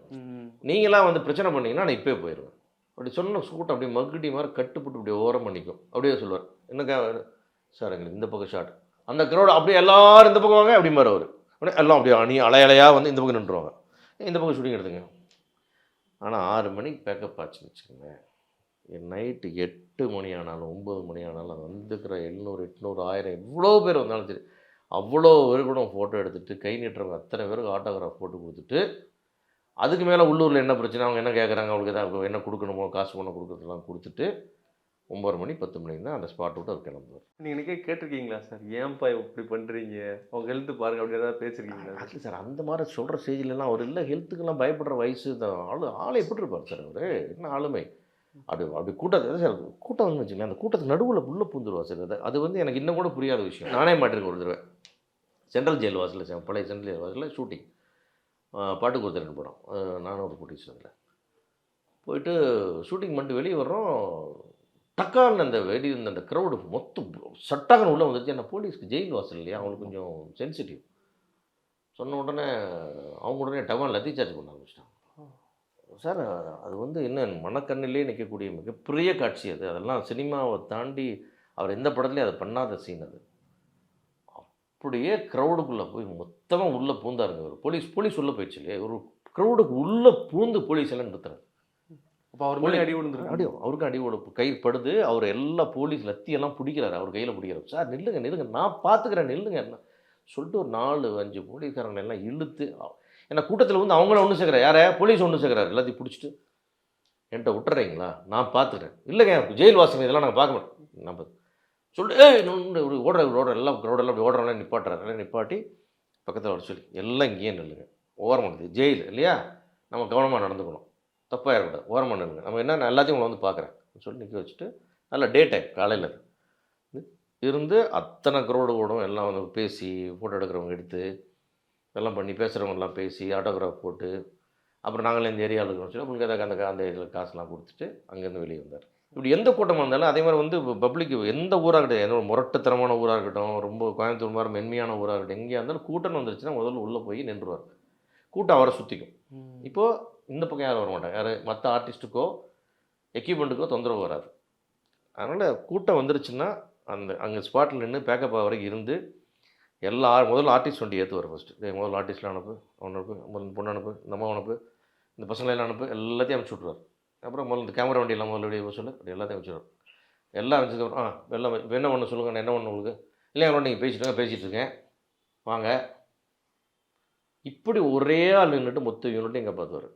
நீங்களாம் வந்து பிரச்சனை பண்ணீங்கன்னா நான் இப்போயே போயிடுவேன் அப்படி சொன்ன கூட்டம் அப்படியே மகுடி மாதிரி கட்டுப்பட்டு அப்படியே ஓரம் பண்ணிக்கும். அப்படியே சொல்லுவார். என்னக்கா சார் எங்களுக்கு இந்த பக்கம் ஷாட் அந்த க்ரௌட் அப்படியே எல்லாரும் இந்த பக்கம் வாங்க அப்படி மாதிரி அவர் எல்லாம் அப்படியே அணி அலையலையாக வந்து இந்த பக்கம் நின்றுவாங்க. இந்த பக்கம் ஷூட்டிங் எடுத்துங்க ஆனால் ஆறு மணிக்கு பேக்கப் ஆச்சுன்னு வச்சுக்கோங்க நைட்டு எட்டு மணி ஆனாலும் ஒம்பது மணி ஆனாலும் வந்துக்கிற எழுநூறு எட்நூறு ஆயிரம் எவ்வளோ பேர் வந்தாலும் சரி அவ்வளோ பேர் கூட ஃபோட்டோ எடுத்துகிட்டு கை நீட்டுறவங்க அத்தனை பேருக்கு ஆட்டோகிராஃப் போட்டு கொடுத்துட்டு அதுக்கு மேலே உள்ளூரில் என்ன பிரச்சனை? அவங்க என்ன கேட்குறாங்க அவங்களுக்கு எதாவது என்ன கொடுக்கணுமோ காசு பண்ண கொடுக்குறதெல்லாம் கொடுத்துட்டு ஒம்பது மணி பத்து மணிக்கு தான் அந்த ஸ்பாட் விட்டு அவர் கிளம்புவார். நீங்க எனக்கே கேட்டிருக்கீங்களா சார்? ஏன்பா இப்படி பண்றீங்க? உங்க ஹெல்த் பாருங்க அப்படி ஏதாவது பேசிருக்கீங்களா? ஆக்சுவலி சார் அந்த மாதிரி சொல்கிற ஸ்டேஜ்லலாம் அவர் இல்லை. ஹெல்த்துக்கெல்லாம் பயப்படுற வயசு தான். ஆளு ஆளை எப்படி இருப்பார் சார் அவர். என்ன ஆளுமை? அப்படி அப்படி கூட்டத்தை சார் கூட்டம் வந்து வச்சுக்கோங்க அந்த கூட்டத்துக்கு நடுவில் உள்ளே பூந்துருவா சார் அது அது வந்து எனக்கு இன்னும் கூட புரியாத விஷயம். நானே மாட்டிருக்கேன் ஒரு தடவை. சென்ட்ரல் ஜெயில் வாசலில் சார் பழைய சென்ட்ரல் ஜெயில் வாசலில் ஷூட்டிங் பாட்டு கொடுத்துருன்னு படம் நானும் ஒரு ப்ரொடியூசரில் போயிட்டு ஷூட்டிங் பண்ணிட்டு வெளியே வர்றோம். டக்கான்னு அந்த வெடி இருந்த அந்த க்ரௌடு மொத்தம் சட்டாகன்னு உள்ளே வந்துச்சு என்ன போலீஸ்க்கு ஜெயில் வாசல் இல்லையா? அவங்களுக்கு கொஞ்சம் சென்சிட்டிவ் சொன்ன உடனே அவங்க உடனே டவான் லத்தி சார்ஜ் பண்ண ஆரம்பிச்சிட்டாங்க. சார் அது வந்து என்ன மனக்கண்ணிலே நிற்கக்கூடிய மிகப்பெரிய காட்சி அது. அதெல்லாம் சினிமாவை தாண்டி அவர் எந்த படத்துலையும் அதை பண்ணாத சீன் அது. அப்படியே க்ரௌடுக்குள்ளே போய் மொத்தமாக உள்ளே பூந்தாருங்க ஒரு போலீஸ் போலீஸ் உள்ளே போயிடுச்சு இல்லையா? ஒரு க்ரௌடுக்கு உள்ளே பூந்து போலீஸ் எல்லாம் நிறுத்துறாரு. அப்ப அவர் மேலே அடி விழுந்துருக்கு அடி அவருக்கும் அடி ஓட கை படுது அவர் எல்லா போலீஸ் லத்தியெல்லாம் பிடிக்கிறாரு அவர் கையில் பிடிக்கிறார் சார் நில்லுங்க நில்லுங்க நான் பார்த்துக்கிறேன் நில்லுங்க என்ன சொல்லிட்டு ஒரு நாலு அஞ்சு போலீஸ்காரங்க எல்லாம் இழுத்து ஏன்னா கூட்டத்தில் வந்து அவங்கள ஒன்று சேர்க்குறாரு யாரே? போலீஸ் ஒன்று சேர்க்குறாரு எல்லாத்தையும் பிடிச்சிட்டு என்கிட்ட விட்டுறீங்களா? நான் பார்த்துக்கிறேன் இல்லைங்க ஜெயில் வாசகம் இதெல்லாம் நாங்கள் பார்க்க மாட்டோம். பார்த்து சொல்லிட்டு ஏய் இன்னொன்று ஒரு ஓடுற ஓடுற எல்லாம் க்ரௌடெல்லாம் அப்படி ஓடுறவங்களாம் நிப்பாட்டுறாரு. எல்லாம் நிப்பாட்டி பக்கத்தில் வர சொல்லி எல்லாம் இங்கேயே நில்லுங்க. ஓரமாக நிறுத்து ஜெயில் இல்லையா? நம்ம கவனமாக நடந்துக்கணும். தப்பாக இருக்கக்கூடாது ஓரமாக நில்லுங்க. நம்ம என்ன எல்லாத்தையும் உங்களை வந்து பார்க்குறேன். சொல்லி நிற்க வச்சுட்டு நல்ல டே டைம் காலையில் இருந்து. அத்தனை க்ரௌடு கூடும் எல்லாம் வந்து பேசி ஃபோட்டோ எடுக்கிறவங்க எடுத்து எல்லாம் பண்ணி பேசுகிறவங்க எல்லாம் பேசி ஆட்டோகிராஃப் போட்டு அப்புறம் நாங்களே இந்த ஏரியாவில் இருக்கிறோம் சொல்லி உங்களுக்கு அந்த அந்த அந்த ஏரியாவில் காசுலாம் கொடுத்துட்டு அங்கேருந்து வெளியே வந்தார். இப்படி எந்த கூட்டமாக இருந்தாலும் அதே மாதிரி வந்து பப்ளிக் எந்த ஊராக இருக்கட்டும் எந்த ஒரு முரட்டுத்தனமான ஊராக இருக்கட்டும் ரொம்ப கோயம்புத்தூர் மாதிரி மென்மையான ஊராக இருக்கட்டும் எங்கேயா இருந்தாலும் கூட்டம் வந்துருச்சுன்னா முதல்ல உள்ளே போய் நின்றுவார். கூட்டம் அவரை சுற்றிக்கும். இப்போது இந்த பக்கம் யாரும் வர மாட்டாங்க. யார் மற்ற ஆர்டிஸ்ட்டுக்கோ எக்யூப்மெண்ட்டுக்கோ தொந்தரவு வராது. அதனால் கூட்டம் வந்துருச்சுன்னா அந்த அங்கே ஸ்பாட்டில் நின்று பேக்கப் ஆக வரைக்கும் இருந்து எல்லா முதல்ல ஆர்டிஸ்ட் வண்டி ஏற்றுவார் ஃபஸ்ட்டு முதல்ல ஆர்டிஸ்ட்லாம் அனுப்பு அவன் அனுப்பு முதல்ல பொண்ணு அனுப்பு இந்த அம்மா அனுப்பு இந்த பசங்களெல்லாம் அனுப்பு எல்லாத்தையும் அனுப்பிச்சி விட்ருவார் அப்புறம் முதல்ல இந்த கேமரா வண்டியெல்லாம் முதல்ல வெளியே சொல்லு அப்படி எல்லாத்தையும் வச்சுருவார் எல்லாம் வச்சதுக்கப்புறம் ஆ எல்லாம் என்ன ஒன்று சொல்லுங்கள் என்ன ஒன்று உங்களுக்கு? இல்லை எங்களோட நீங்கள் பேசிட்டு இருங்க, பேசிகிட்டு இருக்கேன். வாங்க. இப்படி ஒரே ஆள் நின்றுட்டு மொத்த யூனிட்டும் எங்கே பார்த்துவார்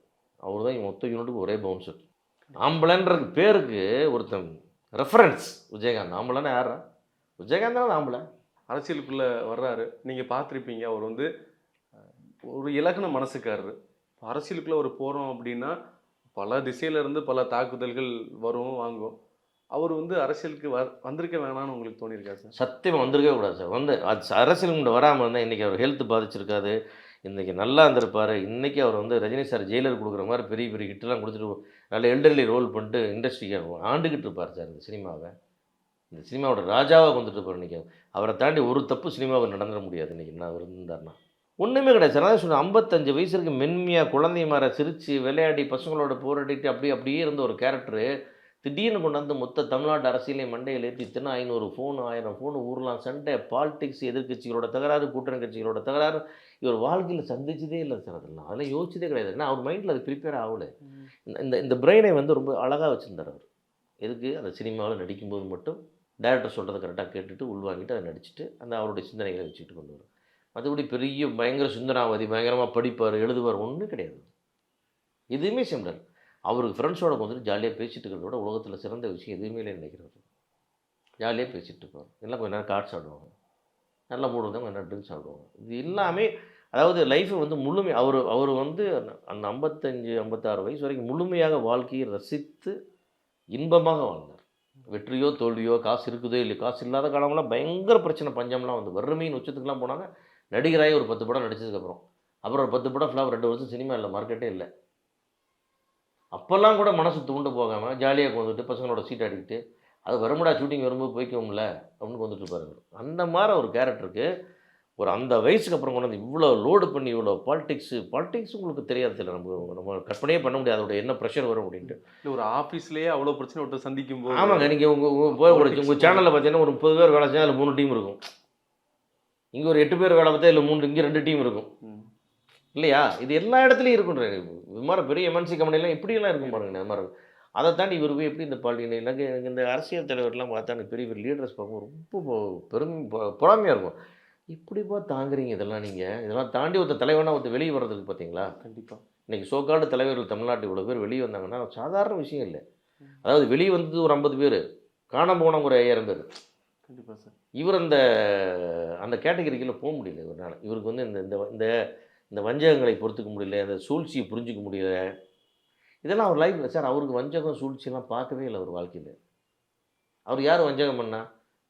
அவர் தான் மொத்த யூனிட்டுக்கு ஒரே பவுன்சர் ஆம்பளைன்றது பேருக்கு ஒருத்தன் ரெஃபரன்ஸ் விஜயகாந்த். ஆம்பளைன்னா யாரா விஜயகாந்த் தானே ஆம்பளை அரசியலுக்குள்ள வர்றாரு. நீங்க பார்த்துருப்பீங்க அவர் வந்து ஒரு இலகுன மனசுக்காரரு. அரசியலுக்குள்ள ஒரு போறோம் அப்படின்னா பல திசையில இருந்து பல தாக்குதல்கள் வரும் வாங்கும். அவர் வந்து அரசியலுக்கு வ வந்திருக்க வேணாம்னு உங்களுக்கு தோணியிருக்கா சார்? சத்தியமாக வந்திருக்கவே கூடாது சார். வந்து அது அரசியல் கொண்டு வராமல் இருந்தால் இன்றைக்கி அவர் ஹெல்த் பாதிச்சிருக்காது இன்றைக்கி நல்லா இருந்திருப்பார். இன்றைக்கி அவர் வந்து ரஜினி சார் ஜெயிலர் கொடுக்குற மாதிரி பெரிய பெரிய ஹிட்லாம் கொடுத்துட்டு நல்ல எல்டர்லி ரோல் பண்ணிட்டு இண்டஸ்ட்ரிக்கு ஆண்டுக்கிட்டு இருப்பார் சார் இந்த சினிமாவை. இந்த சினிமாவோட ராஜாவாக வந்துட்டு இருப்பார் இன்றைக்கி அவரை. தாண்டி ஒரு தப்பு சினிமாவில் நடந்துட முடியாது இன்றைக்கி நான் அவர் இருந்தார்னா ஒன்றுமே கிடையாது சார். அதான் சொன்னேன் ஐம்பத்தஞ்சு வயசு இருக்கு மென்மையாக குழந்தை மாற சிரித்து விளையாடி பசங்களோட போராடிட்டு அப்படியே அப்படியே இருந்த ஒரு கேரக்டரு திடீர்னு கொண்டாந்து மொத்த தமிழ்நாட்டு அரசியலை மண்டையில் ஏற்றி இத்தனை ஐநூறு ஃபோன் ஆயிரம் ஃபோன் ஊர்லாம் சண்டை பாலிடிக்ஸ் எதிர்க்கட்சிகளோட தகராறு கூட்டணி கட்சிகளோட தகராறு. இவர் வாழ்க்கையில் சந்திச்சதே இல்லை சார். அதெல்லாம் அதெல்லாம் யோசிச்சதே கிடையாது. ஏன்னா அவர் மைண்டில் அது ப்ரிப்பேர் ஆகலை. இந்த- இந்த இந்த பிரெயினை வந்து ரொம்ப அழகாக வச்சுருந்தார் அவர். எதுக்கு? அந்த சினிமாவில் நடிக்கும்போது மட்டும் டைரக்டர் சொல்கிறத கரெக்டாக கேட்டுட்டு உள்வாங்கிட்டு அதை நடிச்சுட்டு அந்த அவருடைய சிந்தனைகளை வச்சுட்டு கொண்டு வரும் மற்றபடி பெரிய பயங்கர சிந்தனாவதி பயங்கரமாக படிப்பார் எழுதுவார் ஒன்றும் கிடையாது. எதுவுமே சிம்லர் அவருக்கு ஃப்ரெண்ட்ஸோட வந்துட்டு ஜாலியாக பேசிட்டு இருக்கிறத விட உலகத்தில் சிறந்த விஷயம் எதுவுமே இல்லை நினைக்கிறாரு ஜாலியாக பேசிகிட்டு இருப்பார். எல்லாம் கொஞ்ச நேரம் கார்டு ஆடுவாங்க. நல்லா மூடு தான் கொஞ்ச நேரம் ட்ரிங்க்ஸ் ஆடுவாங்க. இது எல்லாமே அதாவது லைஃப்பை வந்து முழுமை அவர் அவர் வந்து அந்த- ஐம்பத்தஞ்சு ஐம்பத்தாறு வயசு வரைக்கும் முழுமையாக வாழ்க்கையை ரசித்து இன்பமாக வாழ்ந்தார். வெற்றியோ தோல்வியோ காசு இருக்குதோ இல்லையோ காசு இல்லாத காலங்களாம் பயங்கர பிரச்சனை பஞ்சம்லாம் வந்து வறுமையின் உச்சத்துக்குலாம் போனாங்க. நடிகராகி ஒரு பத்து படம் நடிச்சதுக்கப்புறம். அப்புறம் ஒரு பத்து படம் ஃப்ளாப் ரெண்டு வருஷம் சினிமா இல்லை மார்க்கெட்டே இல்லை. அப்போல்லாம் கூட மனசு தூண்டு போகாமல் ஜாலியாக வந்துட்டு பசங்களோட சீட் அடிக்கிட்டு அது வரும்டா ஷூட்டிங் வரும்போது போய்க்குவோம்ல அப்படின்னு வந்துட்டு இருப்பாரு அவரு. அந்த மாதிரி ஒரு கேரக்டருக்கு ஒரு அந்த வயசுக்கு அப்புறம் கொண்டு வந்து இவ்வளோ லோடு பண்ணி இவ்வளோ பாலிடிக்ஸு பாலிடிக்ஸ் உங்களுக்கு தெரியாது தெரியல நம்ம நம்ம கற்பனையே பண்ண முடியாது அதோட என்ன ப்ரெஷர் வரும் அப்படின்ட்டு ஒரு ஆஃபீஸ்லேயே அவ்வளோ பிரச்சனை ஒருத்தர் சந்திக்கும் போது ஆமாங்க நீங்கள் உங்கள் போய் உங்கள் சேனலில் பார்த்தீங்கன்னா ஒரு முப்பது பேர் வேலை செஞ்சால் அதில் மூணு டீம் இருக்கும் இங்கே ஒரு எட்டு பேர் வேலை பார்த்தா இல்லை மூணு இங்கே ரெண்டு டீம் இருக்கும். இல்லையா? இது எல்லா இடத்துலையும் இருக்குன்ற இது மாதிரி பெரிய எம்என்சி கம்பெனிலாம் இப்படியெல்லாம் இருக்கும் பாருங்க இந்த மாதிரி அதை தாண்டி இவர் போய் எப்படி இந்த பாலிட்டி எனக்கு எனக்கு இந்த அரசியல் தலைவர்லாம் பார்த்தா எனக்கு பெரிய பெரிய லீடர்ஸ் பார்க்கும்போது ரொம்ப பெருமை பொறாமையாக இருக்கும். இப்படிப்பா தாங்குறீங்க இதெல்லாம் நீங்கள் இதெல்லாம் தாண்டி ஒருத்தர் தலைவனா ஒருத்தர் வெளியே வர்றதுக்கு பார்த்தீங்களா? கண்டிப்பா. இன்னைக்கு சோக்காடு தலைவர்கள் தமிழ்நாட்டு இவ்வளோ பேர் வெளியே வந்தாங்கன்னா சாதாரண விஷயம் இல்லை. அதாவது வெளியே வந்தது ஒரு ஐம்பது பேர் காணாம போனவங்க ஒரு ஐயாயிரம் பேர். கண்டிப்பா சார். இவர் அந்த அந்த கேட்டகரிக்குள்ள போக முடியல இவரால் இவருக்கு வந்து இந்த இந்த இந்த வஞ்சகங்களை பொறுத்துக்க முடியல இந்த சூழ்ச்சியை புரிஞ்சுக்க முடியல. இதெல்லாம் அவர் லைஃப்பில் சார் அவருக்கு வஞ்சகம் சூழ்ச்சியெல்லாம் பார்க்கவே இல்லை அவர் வாழ்க்கையில். அவர் யார் வஞ்சகம் பண்ணா?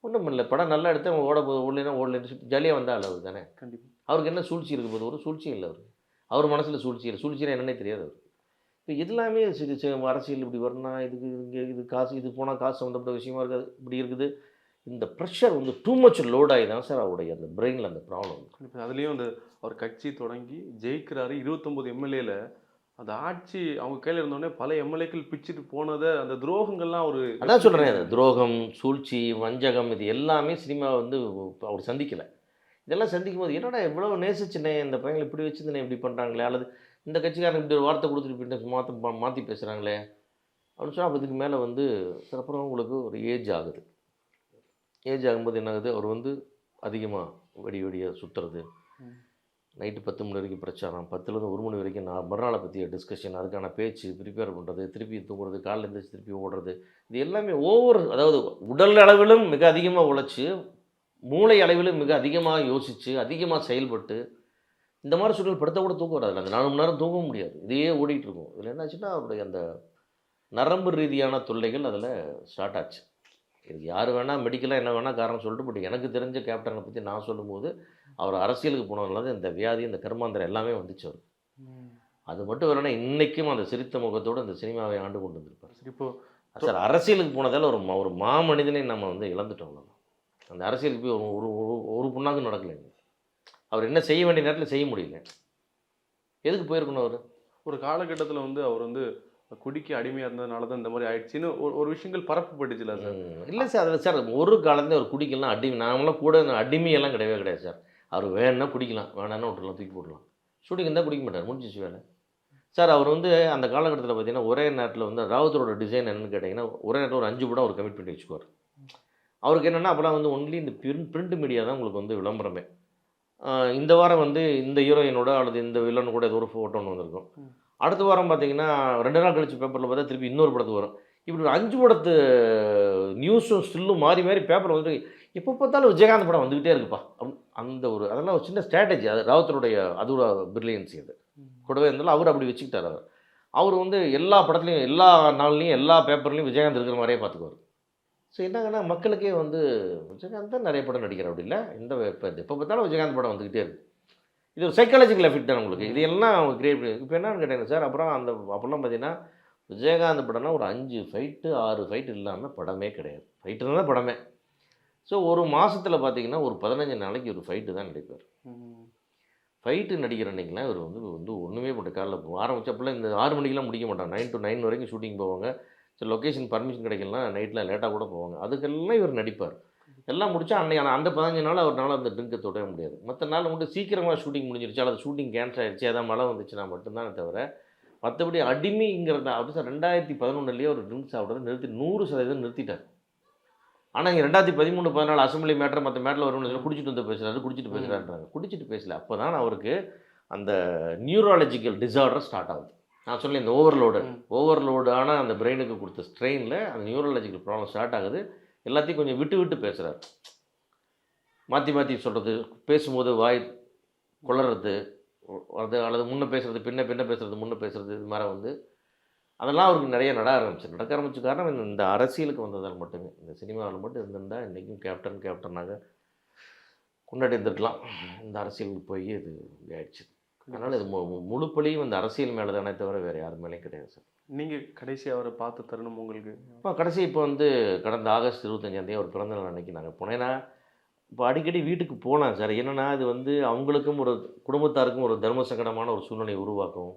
ஒன்றும் இல்லை படம் நல்லா எடுத்து அவன் ஓட போது ஓடலைன்னா ஓடலைன்னு ஜாலியாக வந்தாள் அவர் தானே? கண்டிப்பா. அவருக்கு என்ன சூழ்ச்சி இருக்க போது? ஒரு சூழ்ச்சியும் இல்லை அவருக்கு. அவர் மனசில் சூழ்ச்சி இல்லை. சூழ்ச்சினா என்னன்னே தெரியாது அவர் இப்போ எல்லாமே அரசியல் இப்படி வரணும் இதுக்கு இங்கே இது காசு இது போனால் காசு சம்மந்தப்பட்ட விஷயமா இருக்காது. இப்படி இருக்குது. இந்த ப்ரெஷர் வந்து டூ மச் லோட் ஆகி தான் சார் அவருடைய அந்த பிரெயினில் அந்த ப்ராப்ளம் அதுலேயும் அந்த அவர் கட்சி தொடங்கி ஜெயிக்கிறாரு. இருபத்தொம்போது எம்எல்ஏல அந்த ஆட்சி அவங்க கையில் இருந்தோடனே பல எம்எல்ஏக்கள் பிச்சுட்டு போனதை அந்த துரோகங்கள்லாம் ஒரு அதான் சொல்கிறேன் அது துரோகம் சூழ்ச்சி வஞ்சகம் இது எல்லாமே சினிமா வந்து அவர் சந்திக்கலை. இதெல்லாம் சந்திக்கும் போது என்னடா இவ்வளோ நேசிச்சுனே இந்த பையங்களை இப்படி வச்சுருந்தேனே இப்படி பண்ணுறாங்களே அல்லது இந்த கட்சிக்காரன் இப்படி ஒரு வார்த்தை கொடுத்துட்டு இப்படி மாற்ற மாற்றி பேசுகிறாங்களே அப்படின்னு சொன்னால் அப்போ இதுக்கு மேலே வந்து சரி, அப்புறம் உங்களுக்கு ஒரு ஏஜ் ஆகுது. ஏஜ் ஆகும்போது என்ன ஆகுது அவர் வந்து அதிகமாக வெடி வெடியாக சுற்றுறது. நைட்டு பத்து மணி வரைக்கும் பிரச்சாரம். பத்துலேருந்து ஒரு மணி வரைக்கும் நான் மறுநாளை பற்றிய டிஸ்கஷன் அதுக்கான பேச்சு ப்ரிப்பேர் பண்ணுறது திருப்பி தூங்குறது காலைல எழுந்திரிச்சு திருப்பி ஓடுறது. இது எல்லாமே ஓவர் அதாவது உடல் அளவிலும் மிக அதிகமாக உழைச்சி மூளை அளவிலும் மிக அதிகமாக யோசித்து அதிகமாக செயல்பட்டு இந்த மாதிரி சூழல் படுத்த கூட தூக்கம் வராது அந்த நாலு மணி நேரம் தூங்க முடியாது. இதையே ஓடிட்டு இருக்கும். இதில் என்னாச்சுன்னா அவருடைய அந்த நரம்பு ரீதியான தொல்லைகள் அதில் ஸ்டார்ட் ஆச்சு. இதுக்கு யார் வேணால் மெடிக்கலாக என்ன வேணால் காரணம் சொல்லிட்டு பட் எனக்கு தெரிஞ்ச கேப்டனை பற்றி நான் சொல்லும்போது அவர் அரசியலுக்கு போனதுனால தான் இந்த வியாதி இந்த கர்மாந்திரம் எல்லாமே வந்துச்சு அவர் அது மட்டும் வரனா இன்றைக்கும் அந்த சிரித்த முகத்தோடு அந்த சினிமாவை ஆண்டு கொண்டு வந்திருப்பார். சரி இப்போ சார் அரசியலுக்கு போனதால் ஒரு ஒரு மாமனிதனை நம்ம வந்து இழந்துட்டோம். அந்த அரசியலுக்கு போய் ஒரு ஒரு ஒரு- புண்ணாக்கும் நடக்கலைங்க அவர் என்ன செய்ய வேண்டிய நேரத்தில் செய்ய முடியல. எதுக்கு போயிருக்கணும் அவர்? ஒரு காலகட்டத்தில் வந்து அவர் வந்து குடிக்கு அடிமையாக இருந்ததுனால தான் இந்த மாதிரி ஆயிடுச்சுன்னு ஒரு ஒரு விஷயங்கள் பரப்பப்பட்டுச்சுல சார். இல்லை சார் அதில் சார் ஒரு காலத்துல ஒரு குடிக்கலாம் அடிமை நாமெல்லாம் கூட அடிமையெல்லாம் கிடையவே கிடையாது சார். அவர் வேணும்னா குடிக்கலாம் வேணான்னா விட்டுலாம் தூக்கி போடலாம் ஷூட்டிங் இருந்தால் குடிக்க மாட்டார் முடிஞ்சிச்சு வேலை. சார் அவர் வந்து அந்த காலகட்டத்தில் பார்த்தீங்கன்னா ஒரே நேரத்தில் வந்து ராவத்தரோட டிசைன் என்னன்னு கேட்டிங்கன்னா ஒரே நேரத்தில் ஒரு அஞ்சு படம் அவர் கமிட் பண்ணி வச்சுக்குவார். அவருக்கு என்னென்னா அப்போலாம் வந்து ஒன்லி இந்த பிரிண்ட் பிரிண்ட் மீடியா தான் உங்களுக்கு வந்து விளம்பரமே. இந்த வாரம் வந்து இந்த ஹீரோயினோட அல்லது இந்த வில்லன் கூட ஏதோ ஒரு ஃபோட்டோ ஒன்று வந்திருக்கும். அடுத்த வாரம் பார்த்தீங்கன்னா ரெண்டு நாள் கழிச்சு பேப்பரில் பார்த்தா திருப்பி இன்னொரு படத்துக்கு வரும். இப்படி ஒரு அஞ்சு படத்து நியூஸும் ஸ்டில்லும் மாறி மாறி பேப்பரில் வந்து எப்போ பார்த்தாலும் விஜயகாந்த் படம் வந்துக்கிட்டே இருக்குப்பா. அந்த ஒரு அதெல்லாம் ஒரு சின்ன ஸ்ட்ராட்டஜி அது ராவத்தருடைய அது ஒரு பிரில்லியன்சி அது கூடவே இருந்தாலும் அவர் அப்படி வச்சுக்கிட்டார் அவர். அவர் வந்து எல்லா படத்துலையும் எல்லா நாள்லையும் எல்லா பேப்பர்லையும் விஜயகாந்த் இருக்கிற மாதிரியே பார்த்துக்குவார். ஸோ என்னங்கன்னா மக்களுக்கே வந்து விஜயகாந்த் தான் நிறைய படம் நடிக்கிறார் அப்படி இல்லை. இந்த இப்போ எப்போ பார்த்தாலும் விஜயகாந்த் படம் வந்துக்கிட்டே இருக்கு. இது ஒரு சைக்காலஜிக்கல் எஃபெக்ட் தான் உங்களுக்கு. இது எல்லாம் அவங்க கிரியேட் பண்ணி இப்போ என்னன்னு கேட்டீங்கன்னா சார் அப்புறம் அந்த அப்போல்லாம் பார்த்தீங்கன்னா விஜயகாந்த் படம்னா ஒரு அஞ்சு ஃபைட்டு ஆறு ஃபைட் இல்லாமல் படமே கிடையாது. ஃபைட்டு தான் படமே. ஸோ ஒரு மாசத்துல பார்த்தீங்கன்னா ஒரு பதினஞ்சு நாளைக்கு ஒரு ஃபைட்டு தான் நடிப்பார் ஃபைட்டு நடிக்கிற அன்றைக்கெலாம் இவர் வந்து வந்து ஒன்றுமே பண்ண காலைல ஆரம்பிச்சப்பெல்லாம் இந்த ஆறு மணிக்கெலாம் முடிக்க மாட்டாங்க. நைன் டு நைன் வரைக்கும் ஷூட்டிங் போவாங்க. சரி லொக்கேஷன் பர்மிஷன் கிடைக்கலாம் நைட்டில் லேட்டாக கூட போவாங்க. அதுக்கெல்லாம் இவர் நடிப்பார். எல்லாம் முடிச்சா அன்னைக்கு அந்த பதினஞ்சு நாள் அவர்னால அந்த ட்ரிங்கை தொடவே முடியாது. மற்ற நாள் மட்டும் சீக்கிரமாக ஷூட்டிங் முடிஞ்சிருச்சு. அல்லது ஷூட்டிங் கேன்சல் ஆயிடுச்சு ஏதாவது மழை வந்துச்சுன்னா மட்டும்தானே தவிர மற்றபடி அடிமைங்கிறத அப்படி ரெண்டாயிரத்தி பதினொன்றுலேயே ஒரு ட்ரிங்க் சாப்பிட்றத நிறுத்தி நூறு சதவீதம் நிறுத்திட்டார். ஆனால் இங்கே ரெண்டாயிரத்தி பதிமூணு பதினாலு அசம்பிளி மேட்டர் மற்ற மேட்டில் வரும்னு சொல்லி குடிச்சிட்டு வந்து பேசுறாரு குடிச்சிட்டு பேசுகிறான்றாங்க குடிச்சிட்டு பேசல. அப்போ தான் அவருக்கு அந்த நியூராலஜிக்கல் டிசார்டர் ஸ்டார்ட் ஆகுது. நான் சொன்னேன் இந்த ஓவர்லோடு. ஓவர்லோடான அந்த பிரெயினுக்கு கொடுத்த ஸ்ட்ரெயினில் அந்த நியூரலாஜிக்கல் ப்ராப்ளம் ஸ்டார்ட் ஆகுது. எல்லாத்தையும் கொஞ்சம் விட்டு விட்டு பேசுகிறார் மாற்றி மாற்றி சொல்கிறது பேசும்போது வாய் குளறது அது அல்லது முன்ன பேசுறது பின்ன பின்ன பேசுறது முன்ன பேசுறது இது மாதிரி வந்து அதெல்லாம் அவருக்கு நிறைய நட ஆரம்பிச்சு நடக்க ஆரம்பிச்ச காரணம் இந்த- அரசியலுக்கு வந்ததால் மட்டுமே. இந்த சினிமாவில் மட்டும் இருந்திருந்தால் இன்றைக்கும் கேப்டன் கேப்டனாக கொண்டாடி இருந்திருக்கலாம் இந்த அரசியலுக்கு போய் இது ஆயிடுச்சு அதனால் இது மு- மு- முழு பழியும் இந்த அரசியல் மேலே தானே தவிர வேறு யார் மேலேயும் கிடையாது சார். நீங்கள் கடைசி அவரை பார்த்த தருணம் உங்களுக்கு? இப்போ கடைசி இப்போ வந்து கடந்த ஆகஸ்ட் இருபத்தஞ்சாந்தேதி அவர் பிறந்த நாள் அன்றைக்கி நாங்கள் போனேன்னா இப்போ அடிக்கடி வீட்டுக்கு போனேன் சார். என்னென்னா இது வந்து அவங்களுக்கும் ஒரு குடும்பத்தாருக்கும் ஒரு தர்ம சங்கடமான ஒரு சூழ்நிலை உருவாக்கும்.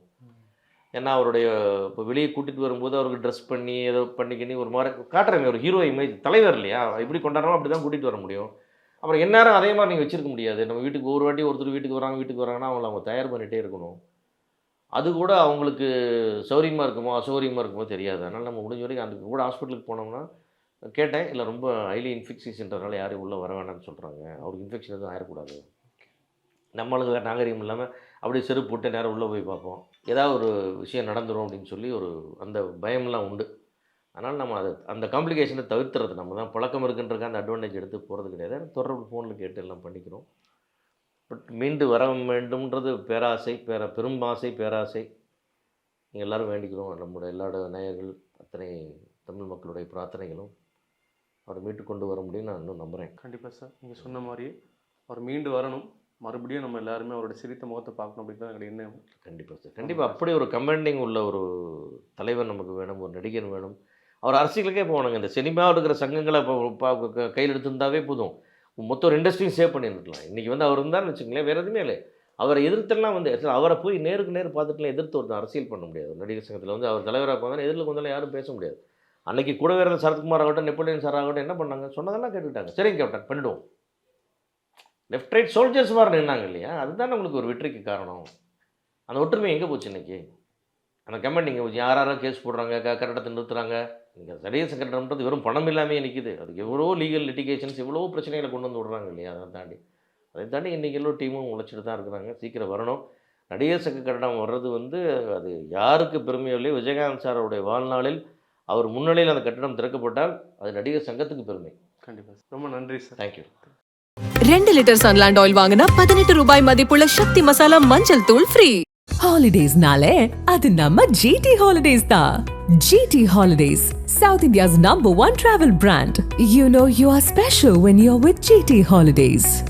ஏன்னா அவருடைய இப்போ வெளியே கூட்டிகிட்டு வரும்போது அவருக்கு ட்ரெஸ் பண்ணி ஏதோ பண்ணிக்கினி ஒரு மாதிரி காட்டுறாங்க. ஒரு ஹீரோ இமேஜ் தலைவர் இல்லையா? இப்படி கொண்டாடுறோம் அப்படி தான் கூட்டிகிட்டு வர முடியும். அப்புறம் எந்நேரம் அதே மாதிரி நீங்கள் வச்சிருக்க முடியாது. நம்ம வீட்டுக்கு ஒரு வாட்டி ஒருத்தர் வீட்டுக்கு வராங்க வீட்டுக்கு வராங்கன்னா அவங்கள அவங்க தயார் பண்ணிகிட்டே இருக்கணும். அது கூட அவங்களுக்கு சௌரியமாக இருக்குமோ அசௌரியமாக இருக்குமோ தெரியாது. அதனால் நம்ம முடிஞ்ச வரைக்கும் அதுக்கு கூட ஹாஸ்பிட்டலுக்கு போனோம்னா கேட்டேன் இல்லை ரொம்ப ஹைலி இன்ஃபெக்ஷன்ன்றதுனால யாரும் உள்ளே வர வேண்டாம்னு சொல்கிறாங்க அவருக்கு இன்ஃபெக்ஷன் எதுவும் ஆயிடக்கூடாது நம்மளுக்கு வேறு நாகரிகம் இல்லாமல் அப்படியே செருப்பு போட்டு நேரம் உள்ளே போய் பார்ப்போம். ஏதாவது ஒரு விஷயம் நடந்துரும் அப்படின்னு சொல்லி ஒரு அந்த பயம்லாம் உண்டு. அதனால் நம்ம அதை அந்த காம்ப்ளிகேஷனை தவிர்த்துறது நம்ம தான். பழக்கம் இருக்குன்றதுக்கு அந்த அட்வான்டேஜ் எடுத்து போகிறது கிடையாது. தொடர்பு ஃபோனில் கேட்டு எல்லாம் பண்ணிக்கிறோம். மீண்டு வர வேண்டும்ன்றது பேராசை பேர பெரும்பாசை பேராசை. நீங்கள் எல்லாரும் வேண்டிக்கிறோம். நம்முடைய எல்லாரோட நேயர்கள் அத்தனை தமிழ் மக்களுடைய பிரார்த்தனைகளும் அவரை மீட்டு கொண்டு வர முடியும் நான் இன்னும் நம்புகிறேன் கண்டிப்பா சார். நீங்க சொன்ன மாதிரியே அவர் மீண்டு வரணும். மறுபடியும் நம்ம எல்லாருமே அவரோட சிரித்த முகத்தை பார்க்கணும் அப்படின்னு தான் எண்ணம். கண்டிப்பாக சார். கண்டிப்பாக அப்படி ஒரு கமெண்டிங் உள்ள ஒரு தலைவர் நமக்கு வேணும் ஒரு நடிகர் வேணும். அவர் அரசியலுக்கே போகணுங்க. இந்த சினிமாவில் இருக்கிற சங்கங்களை கையில் எடுத்திருந்தாவே போதும். மொத்தம் ஒரு இண்டஸ்ட்ரியும் சேவ் பண்ணியிருந்துக்கலாம் இன்றைக்கி வந்து அவர் இருந்தாருன்னு வச்சுக்கங்களேன் வேறு எதுவுமே இல்லை. அவரை எதிர்த்தெல்லாம் வந்து அவரை போய் நேருக்கு நேர் பார்த்துட்டுலாம் எதிர்த்து ஒருத்தர் அரசியல் பண்ண முடியாது. நடிகர் சங்கத்தில் வந்து அவர் தலைவராக வந்தாலும் எதிரில் வந்தாலும் யாரும் பேச முடியாது. அன்னைக்கு கூட வேறு சரத்குமார் ஆகட்டும் நெப்போலியன் சார் ஆகட்டும் என்ன பண்ணாங்க? சொன்னதெல்லாம் கேட்டுக்கிட்டாங்க. சரிங்க கேப்டன் பண்ணிடுவோம். லெஃப்ட் ரைட் சோல்ஜர்ஸ் மாதிரி நின்னாங்க இல்லையா? அதுதான் உங்களுக்கு ஒரு வெற்றிக்கு காரணம். அந்த ஒற்றுமை எங்கே போச்சு இன்னைக்கு? அந்த கமெண்ட் நீங்கள் யார் யாரோ கேஸ் போடுறாங்க? க கட்டடத்தை நிறுத்துறாங்க? நீங்கள் நடிகர் சங்கடம்ன்றது வெறும் பணம் இல்லாமே நிற்கிது அதுக்கு எவ்வளோ லீகல் லிட்டிகேஷன்ஸ் எவ்வளோ பிரச்சனைகளை கொண்டு வந்து விடுறாங்க இல்லையா? அதை தாண்டி. அதை தாண்டி இன்றைக்கி எல்லோ டீமும் உழைச்சிட்டு தான் இருக்கிறாங்க. சீக்கிரம் வரணும். நடிகர் சங்க கட்டடம் வர்றது வந்து அது யாருக்கு பெருமையோ இல்லையோ விஜயகாந்த் சாரோடைய வாழ்நாளில் அவர் முன்னிலையில் அந்த கட்டடம் திறக்கப்பட்டால் அது நடிகர் சங்கத்துக்கு பெருமை. கண்டிப்பா சார். ரொம்ப நன்றி சார். தேங்க்யூ ரெண்டு லிட்டர் சன்லாண்ட் ஆயில் வாங்கினா பதினெட்டு ரூபாய் மதிப்புள்ள சக்தி மசாலா மஞ்சள் தூள் free Holidays nale, adu namma GT Holidays da. GT Holidays, South India's number one travel brand. You know you are special when you're with GT Holidays.